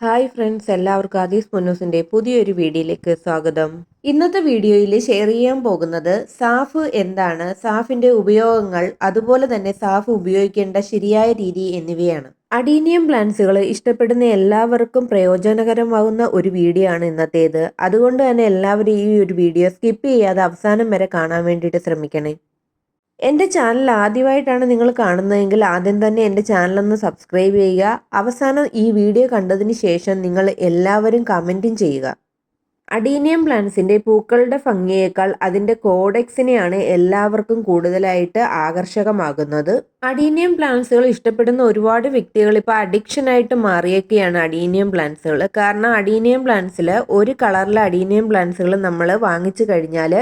Hi friends എല്ലാവർക്കും ആദീസ് മുന്നൂസിന്റെ പുതിയൊരു വീഡിയോയിലേക്ക് സ്വാഗതം. ഇന്നത്തെ വീഡിയോയിൽ ഷെയർ ചെയ്യാൻ പോകുന്നത് സാഫ് എന്താണ് സാഫിന്റെ ഉപയോഗങ്ങൾ അതുപോലെ തന്നെ സാഫ് ഉപയോഗിക്കേണ്ട ശരിയായ രീതി എന്നിവയാണ്. അഡീനിയം പ്ലാന്റ്സുകൾ ഇഷ്ടപ്പെടുന്ന എല്ലാവർക്കും പ്രയോജനകരമാകുന്ന ഒരു വീഡിയോ ആണ് ഇന്നത്തേത്. അതുകൊണ്ട് തന്നെ എല്ലാവരും ഈ ഒരു വീഡിയോ സ്കിപ്പ് ചെയ്യാതെ അവസാനം വരെ കാണാൻ വേണ്ടിയിട്ട് ശ്രമിക്കണേ. എന്റെ ചാനൽ ആദ്യമായിട്ടാണ് നിങ്ങൾ കാണുന്നതെങ്കിൽ ആദ്യം തന്നെ എന്റെ ചാനലൊന്ന് സബ്സ്ക്രൈബ് ചെയ്യുക. അവസാനം ഈ വീഡിയോ കണ്ടതിന് ശേഷം നിങ്ങൾ എല്ലാവരും കമന്റും ചെയ്യുക. അഡീനിയം പ്ലാന്റ്സിന്റെ പൂക്കളുടെ ഭംഗിയേക്കാൾ അതിന്റെ കോഡെക്സിനെയാണ് എല്ലാവർക്കും കൂടുതലായിട്ട് ആകർഷകമാകുന്നത്. അഡീനിയം പ്ലാന്റ്സുകൾ ഇഷ്ടപ്പെടുന്ന ഒരുപാട് വ്യക്തികൾ ഇപ്പോൾ അഡിക്ഷനായിട്ട് മാറിയൊക്കെയാണ് അഡീനിയം പ്ലാന്റ്സുകൾ. കാരണം അഡീനിയം പ്ലാന്റ്സിൽ ഒരു കളറിലെ അഡീനിയം പ്ലാന്റ്സുകൾ നമ്മൾ വാങ്ങിച്ചു കഴിഞ്ഞാൽ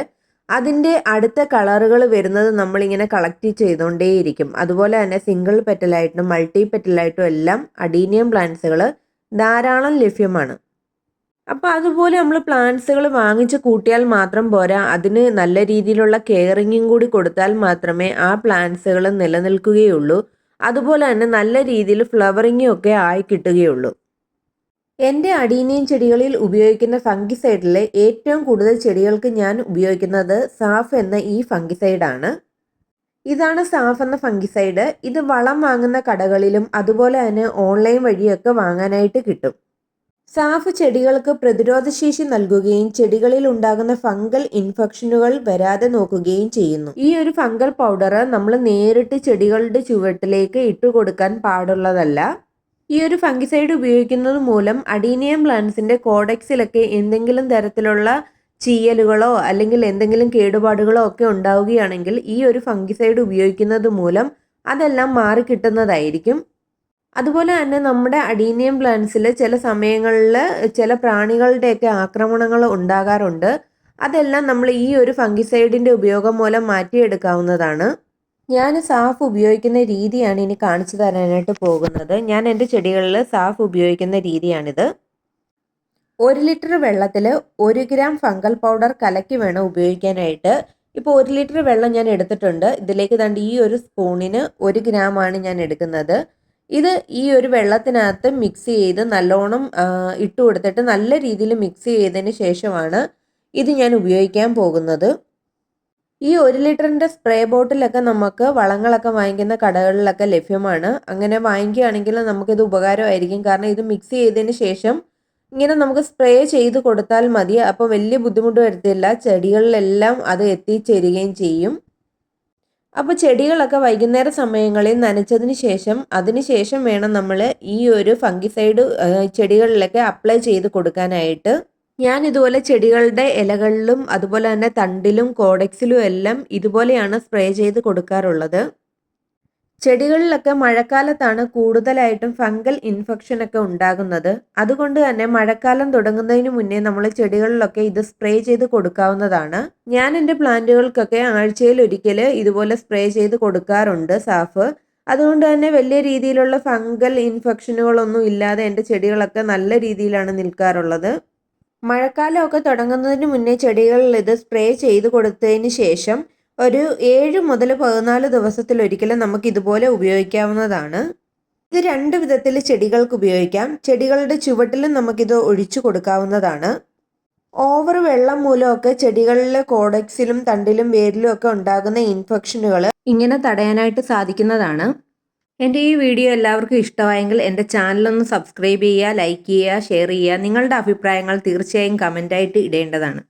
അതിന്റെ അടുത്ത കളറുകൾ വരുന്നത് നമ്മളിങ്ങനെ കളക്ട് ചെയ്തുകൊണ്ടേയിരിക്കും. അതുപോലെ തന്നെ സിംഗിൾ പെറ്റലായിട്ടും മൾട്ടി പെറ്റലായിട്ടും എല്ലാം അഡീനിയം പ്ലാന്റ്സുകൾ ധാരാളം ലഭ്യമാണ്. അപ്പോൾ അതുപോലെ നമ്മൾ പ്ലാന്റ്സുകൾ വാങ്ങിച്ച് കൂട്ടിയാൽ മാത്രം പോരാ അതിന് നല്ല രീതിയിലുള്ള കെയറിങ്ങും കൂടി കൊടുത്താൽ മാത്രമേ ആ പ്ലാന്റ്സുകൾ നിലനിൽക്കുകയുള്ളൂ. അതുപോലെ തന്നെ നല്ല രീതിയിൽ ഫ്ലവറിങ്ങും ഒക്കെ ആയി കിട്ടുകയുള്ളൂ. എന്റെ അടീനിയം ചെടികളിൽ ഉപയോഗിക്കുന്ന ഫംഗിസൈഡിലെ ഏറ്റവും കൂടുതൽ ചെടികൾക്ക് ഞാൻ ഉപയോഗിക്കുന്നത് സാഫ് എന്ന ഈ ഫംഗിസൈഡാണ്. ഇതാണ് സാഫ് എന്ന ഫംഗിസൈഡ്. ഇത് വളം വാങ്ങുന്ന കടകളിലും അതുപോലെ തന്നെ ഓൺലൈൻ വഴിയൊക്കെ വാങ്ങാനായിട്ട് കിട്ടും. സാഫ് ചെടികൾക്ക് പ്രതിരോധശേഷി നൽകുകയും ചെടികളിൽ ഉണ്ടാകുന്ന ഫംഗൽ ഇൻഫെക്ഷനുകൾ വരാതെ നോക്കുകയും ചെയ്യുന്നു. ഈ ഒരു ഫംഗൽ പൗഡർ നമ്മൾ നേരിട്ട് ചെടികളുടെ ചുവട്ടിലേക്ക് ഇട്ടുകൊടുക്കാൻ പാടുള്ളതല്ല. ഈ ഒരു ഫംഗിസൈഡ് ഉപയോഗിക്കുന്നത് മൂലം അഡീനിയം പ്ലാന്റ്സിന്റെ കോഡെക്സിലൊക്കെ എന്തെങ്കിലും തരത്തിലുള്ള ചീയലുകളോ അല്ലെങ്കിൽ എന്തെങ്കിലും കേടുപാടുകളോ ഒക്കെ ഉണ്ടാവുകയാണെങ്കിൽ ഈ ഒരു ഫംഗിസൈഡ് ഉപയോഗിക്കുന്നത് മൂലം അതെല്ലാം മാറിക്കിട്ടുന്നതായിരിക്കും അതുപോലെ തന്നെ നമ്മുടെ അഡീനിയം പ്ലാന്റ്സിൽ ചില സമയങ്ങളിൽ ചില പ്രാണികളുടെയൊക്കെ ആക്രമണങ്ങൾ ഉണ്ടാകാറുണ്ട്. അതെല്ലാം നമ്മൾ ഈ ഒരു ഫംഗിസൈഡിന്റെ ഉപയോഗം മൂലം മാറ്റിയെടുക്കാവുന്നതാണ്. ഞാൻ സാഫ് ഉപയോഗിക്കുന്ന രീതിയാണ് ഇനി കാണിച്ചു തരാനായിട്ട് പോകുന്നത്. ഞാൻ എന്റെ ചെടികളിൽ സാഫ് ഉപയോഗിക്കുന്ന രീതിയാണിത്. ഒരു ലിറ്റർ വെള്ളത്തിൽ ഒരു ഗ്രാം ഫംഗൽ പൗഡർ കലക്കി വേണം ഉപയോഗിക്കാനായിട്ട്. ഇപ്പോൾ ഒരു ലിറ്റർ വെള്ളം ഞാൻ എടുത്തിട്ടുണ്ട്. ഇതിലേക്ക് തണ്ട് ഈ ഒരു സ്പൂണിന് ഒരു ഗ്രാമാണ് ഞാൻ എടുക്കുന്നത്. ഇത് ഈ ഒരു വെള്ളത്തിനകത്ത് മിക്സ് ചെയ്ത് നല്ലോണം ഇട്ട് കൊടുത്തിട്ട് നല്ല രീതിയിൽ മിക്സ് ചെയ്തതിന് ശേഷമാണ് ഇത് ഞാൻ ഉപയോഗിക്കാൻ പോകുന്നത്. ഈ ഒരു ലിറ്ററിന്റെ സ്പ്രേ ബോട്ടിലൊക്കെ നമുക്ക് വളങ്ങളൊക്കെ വാങ്ങിക്കുന്ന കടകളിലൊക്കെ ലഭ്യമാണ്. അങ്ങനെ വാങ്ങിക്കുകയാണെങ്കിൽ നമുക്കിത് ഉപകാരമായിരിക്കും. കാരണം ഇത് മിക്സ് ചെയ്തതിന് ശേഷം ഇങ്ങനെ നമുക്ക് സ്പ്രേ ചെയ്ത് കൊടുത്താൽ മതി. അപ്പോൾ വലിയ ബുദ്ധിമുട്ട് വരുത്തില്ല. ചെടികളിലെല്ലാം അത് എത്തിച്ചേരുകയും ചെയ്യും. അപ്പോൾ ചെടികളൊക്കെ വൈകുന്നേര സമയങ്ങളിൽ നനച്ചതിന് ശേഷം അതിന് ശേഷം വേണം നമ്മൾ ഈ ഒരു ഫംഗിസൈഡ് ചെടികളിലൊക്കെ അപ്ലൈ ചെയ്ത് കൊടുക്കാനായിട്ട്. ഞാൻ ഇതുപോലെ ചെടികളുടെ ഇലകളിലും അതുപോലെ തന്നെ തണ്ടിലും കോഡെക്സിലും എല്ലാം ഇതുപോലെയാണ് സ്പ്രേ ചെയ്ത് കൊടുക്കാറുള്ളത്. ചെടികളിലൊക്കെ മഴക്കാലത്താണ് കൂടുതലായിട്ടും ഫംഗൽ ഇൻഫെക്ഷൻ ഒക്കെ ഉണ്ടാകുന്നത്. അതുകൊണ്ട് തന്നെ മഴക്കാലം തുടങ്ങുന്നതിന് മുന്നേ നമ്മൾ ചെടികളിലൊക്കെ ഇത് സ്പ്രേ ചെയ്ത് കൊടുക്കാവുന്നതാണ്. ഞാൻ എന്റെ പ്ലാന്റുകൾക്കൊക്കെ ആഴ്ചയിൽ ഒരിക്കൽ ഇതുപോലെ സ്പ്രേ ചെയ്ത് കൊടുക്കാറുണ്ട് സാഫ്. അതുകൊണ്ട് തന്നെ വലിയ രീതിയിലുള്ള ഫംഗൽ ഇൻഫെക്ഷനുകളൊന്നും ഇല്ലാതെ എന്റെ ചെടികളൊക്കെ നല്ല രീതിയിലാണ് നിൽക്കാറുള്ളത്. മഴക്കാലമൊക്കെ തുടങ്ങുന്നതിന് മുന്നേ ചെടികളിൽ ഇത് സ്പ്രേ ചെയ്ത് കൊടുത്തതിന് ശേഷം ഒരു ഏഴ് മുതൽ പതിനാല് ദിവസത്തിലൊരിക്കലും നമുക്ക് ഇതുപോലെ ഉപയോഗിക്കാവുന്നതാണ്. ഇത് രണ്ട് വിധത്തിൽ ചെടികൾക്ക് ഉപയോഗിക്കാം. ചെടികളുടെ ചുവട്ടിലും നമുക്കിത് ഒഴിച്ചു കൊടുക്കാവുന്നതാണ്. ഓവർ വെള്ളം മൂലമൊക്കെ ചെടികളിലെ കോഡക്സിലും തണ്ടിലും വേരിലും ഒക്കെ ഉണ്ടാകുന്ന ഇൻഫെക്ഷനുകൾ ഇങ്ങനെ തടയാനായിട്ട് സാധിക്കുന്നതാണ്. എന്റെ ഈ വീഡിയോ എല്ലാവർക്കും ഇഷ്ടമായെങ്കിൽ എന്റെ ചാനലൊന്ന് സബ്സ്ക്രൈബ് ചെയ്യുക ലൈക്ക് ചെയ്യുക ഷെയർ ചെയ്യുക. നിങ്ങളുടെ അഭിപ്രായങ്ങൾ തീർച്ചയായും കമന്റായിട്ട് ഇടേണ്ടതാണ്.